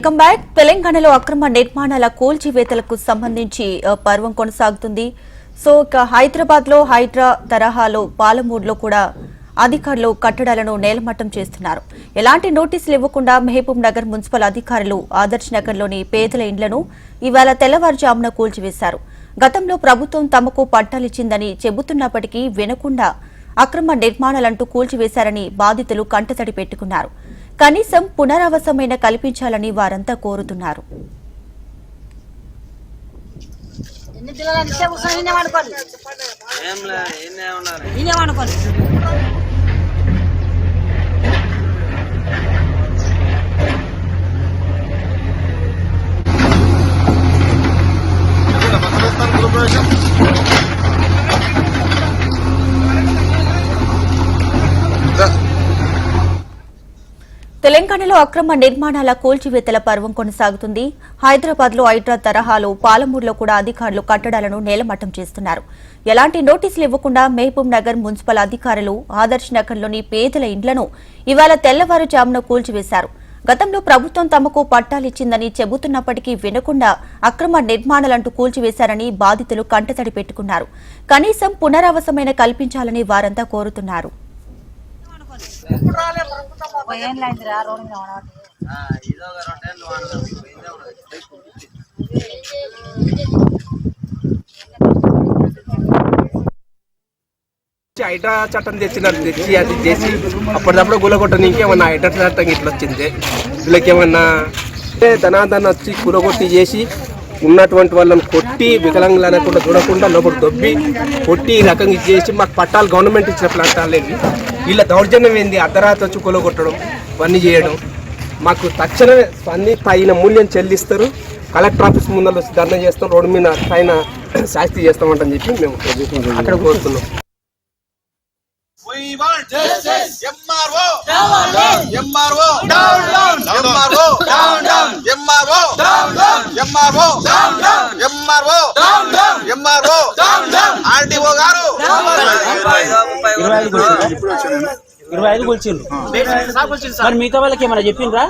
Welcome back తెలంగాణలో అక్రమ నిర్మాణాల కూల్చివేతలకు సంబంధించి పర్వం కొనసాగుతుంది. సో ఇక హైదరాబాద్లో హైడ్రా తరహాలో పాలమూరులో కూడా అధికారులు కట్టడాలను నేలమట్టం చేస్తున్నారు. ఎలాంటి నోటీసులు ఇవ్వకుండా మహబూబ్ నగర్ మున్సిపల్ అధికారులు ఆదర్శ్ నగర్లోని పేదల ఇండ్లను ఇవాళ తెల్లవారుజామున కూల్చివేశారు. గతంలో ప్రభుత్వం తమకు పట్టాలిచ్చిందని చెబుతున్నప్పటికీ వినకుండా అక్రమ నిర్మాణాలంటూ కూల్చివేశారని బాధితులు కంటతడి పెట్టుకున్నారు. కనీసం పునరావాసమైన కల్పించాలని వారంతా కోరుతున్నారు. అంటే తెలంగాణలో అక్రమ నిర్మాణాల కూల్చివేతల పర్వం కొనసాగుతుంది. హైదరాబాద్లో హైడ్రా తరహాలో పాలమూరులో కూడా అధికారులు కట్టడాలను నేలమట్టం చేస్తున్నారు. ఎలాంటి నోటీసులు ఇవ్వకుండా మహబూబ్ నగర్ మున్సిపల్ అధికారులు ఆదర్శ్ నగర్లోని పేదల ఇండ్లను ఇవాళ తెల్లవారుజామున కూల్చివేశారు. గతంలో ప్రభుత్వం తమకు పట్టాలిచ్చిందని చెబుతున్నప్పటికీ వినకుండా అక్రమ నిర్మాణాలంటూ కూల్చివేశారని బాధితులు కంటతడి పెట్టుకున్నారు. కనీసం పునరావాసమైన కల్పించాలని వారంతా కోరుతున్నారు ఏం లేదురా రోడ్డు మీద వండబట్టి ఆ, ఇదో రెండేళ్ళు వాడదాం. హైడ్రా చట్టం తెచ్చినారు తెచ్చి అది చేసి అప్పటిదప్పుడు గులగొట్టని ఇంకేమన్నా హైడ్రా చట్టం ఇట్లా వచ్చింది? వీళ్ళకి ఏమన్నా అంటే ధనాధన వచ్చి కూలగొట్టి చేసి ఉన్నటువంటి వాళ్ళని కొట్టి వికలాంగులు అనకుండా చూడకుండా లోపల దొబ్బి కొట్టి ఈ రకంగా ఇది చేసి మాకు పట్టాలు గవర్నమెంట్ ఇచ్చిన ప్లాంటాలు ఏంటి వీళ్ళ దౌర్జన్యం ఏంది అర్ధరాత్రి వచ్చి కొలగొట్టడం ఇవన్నీ చేయడం మాకు తక్షణమే అన్ని తగిన మూల్యం చెల్లిస్తారు కలెక్టర్ ఆఫీస్ ముందర వచ్చి ధర్నా చేస్తాం రోడ్డు మీద పైన శాస్తి చేస్తామంటని చెప్పి మేము అక్కడ కోరుతున్నాం We want justice. MRO. MRO. Down, down. RDO గారు. ఇరవై ఐదు ఒకటి. కూర్చుండ్రు ఇరవై ఐదు కూర్చుండ్రు మరి మిగతా వాళ్ళకి ఏమైనా చెప్పిండ్రా?